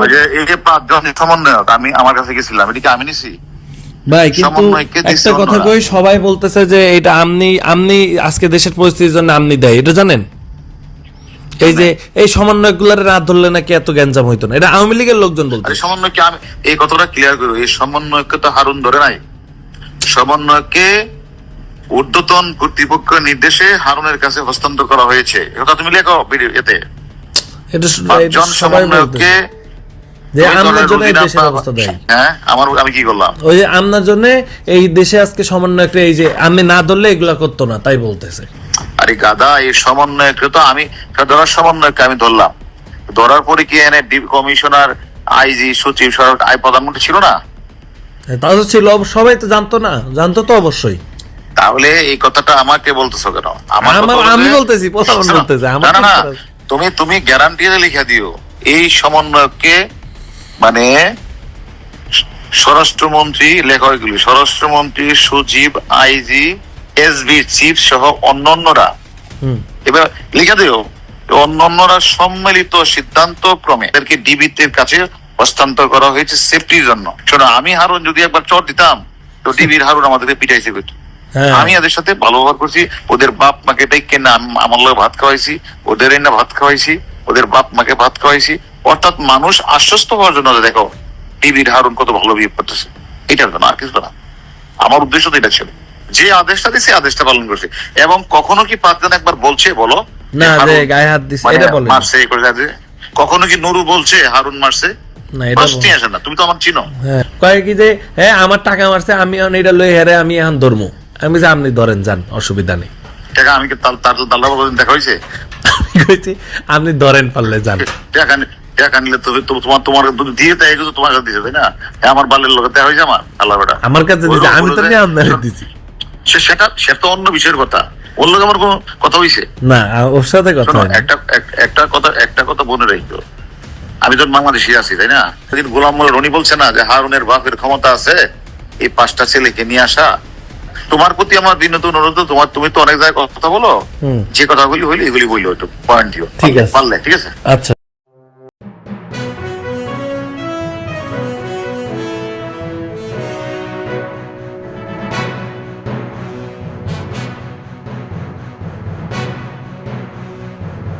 ওই যে এই যে পাঁচজন সমন্বয়ক আমি আমার কাছে গেছিলাম এটা আমি নিছি? ভাই কিন্তু সমন্বয়কে দিছে একটা কথা কই সবাই বলতেছে যে এটা আমনি আমনি আজকে দেশের পরিস্থিতির জন্য আমনি দেয় এটা জানেন? এই যে এই সমন্বয়গুলার না ধরলে নাকি এত গ্যাঞ্জাম হইতো না এটা আওয়ামী লীগের লোকজন বলতে সমন্বয়কে আমি এই কথাটা ক্লিয়ার করব এই সমন্বয়কে তো হারুন ধরে নাই। সমন্বয়কে ঊর্ধ্বতন কর্তৃপক্ষের নির্দেশে হারুনের কাছে হস্তান্তর করা হয়েছে। এটা তুমি লেখো এতে। এটা সবাই যে আমনার জন্য দেশের অবস্থা দেয়। হ্যাঁ আমার আমি কি করলাম? ওই যে আমনার জন্য এই দেশে আজকে এই যে আমি না ধরলে এগুলা করতো না তাই বলতেছে। আরে গাদা এই তো আমি ধরার আমি ধরলাম। ধরার পরে কি এনে কমিশনার আইজি সচিব সরকার আই প্রধানমন্ত্রী ছিল না? তা তো ছিল সবাই তো জানতো না। জানতো তো অবশ্যই। তাহলে এই কথাটা আমাকে বলতেছো কেন? আমার- আমি বলতেছি, প্রধান বলতেছে, না না তুমি তুমি গ্যারান্টি লিখে দিও। এই সমন্বয়কে মানে স্বরাষ্ট্রমন্ত্রী লেখা এগুলি স্বরাষ্ট্রমন্ত্রী সচিব আইজি এসবি চিফ সহ অন্যান্যরা। এবার লিখে দিও অন্যান্যরা সম্মিলিত সিদ্ধান্ত ক্রমে এদেরকে ডিবির কাছে হস্তান্তর করা হয়েছে সেফটির জন্য। শোনো আমি হারুন যদি একবার চট দিতাম তো ডিবির হারুন আমাদেরকে পিটাইছে কিন্তু হ্যাঁ। আমি এদের সাথে ভালো ব্যবহার করছি ওদের বাপ মাকে ডেকে না আম- আমার লোক ভাত খাওয়াইছি ওদের না ভাত খাওয়াইছি ওদের বাপ মাকে ভাত খাওয়াইছি অর্থাৎ মানুষ আশ্বস্ত হওয়ার জন্য দেখো টিভির হারুন কত ভালো বিহেভ করতেছে এটার জন্য আর কিছু না। আমার উদ্দেশ্য তো এটা ছিল। যে আদেশটা দিছে আদেশটা পালন করছে। এবং কখনো কি পাঁচজন একবার বলছে বলো? না হারুন গায়ে হাত দিছে মানে এটা বলে মারছে এই করে কখনো কি নুরু বলছে হারুন মারছে? না এটা প্রশ্নই আসে না তুমি তো আমার চিনো। হ্যাঁ কয় কি যে হ্যাঁ আমার টাকা মারছে আমি এটা লই হেরে আমি এখন ধরমু। আমি যে আপনি ধরেন যান অসুবিধা নেই। টাকা আমি কি তার তার দাল্লা দেখা হয়েছে? কইছি আপনি ধরেন পারলে যান। টাকা তো তো- তোমার তোমার দিয়ে তোমার কাছে দিছে তাই না? আমার বালের হয়েছে আমার আল্লাহ বেটা। আমার কাছে আমি তো দিছি। সেটা সেটা অন্য বিষয়ের কথা। ওর লোক আমার কোনো কথা হয়েছে না ওর সাথে কথা। একটা একটা কথা একটা কথা মনে রাখতো আমি বাংলাদেশি আছি তাই না? সেদিন গোলাম মোল্লা রনি বলছে না যে হারুনের বাপের ক্ষমতা আছে এই পাঁচটা ছেলেকে নিয়ে আসা। তোমার প্রতি আমার বিনোদ অনুরোধ তোমার তুমি তো অনেক জায়গায় কথা বলো। যে কথাগুলি হইলে এগুলি বলল একটু পয়েন্ট দিও। ঠিক আছে। পারলে ঠিক আছে? আচ্ছা।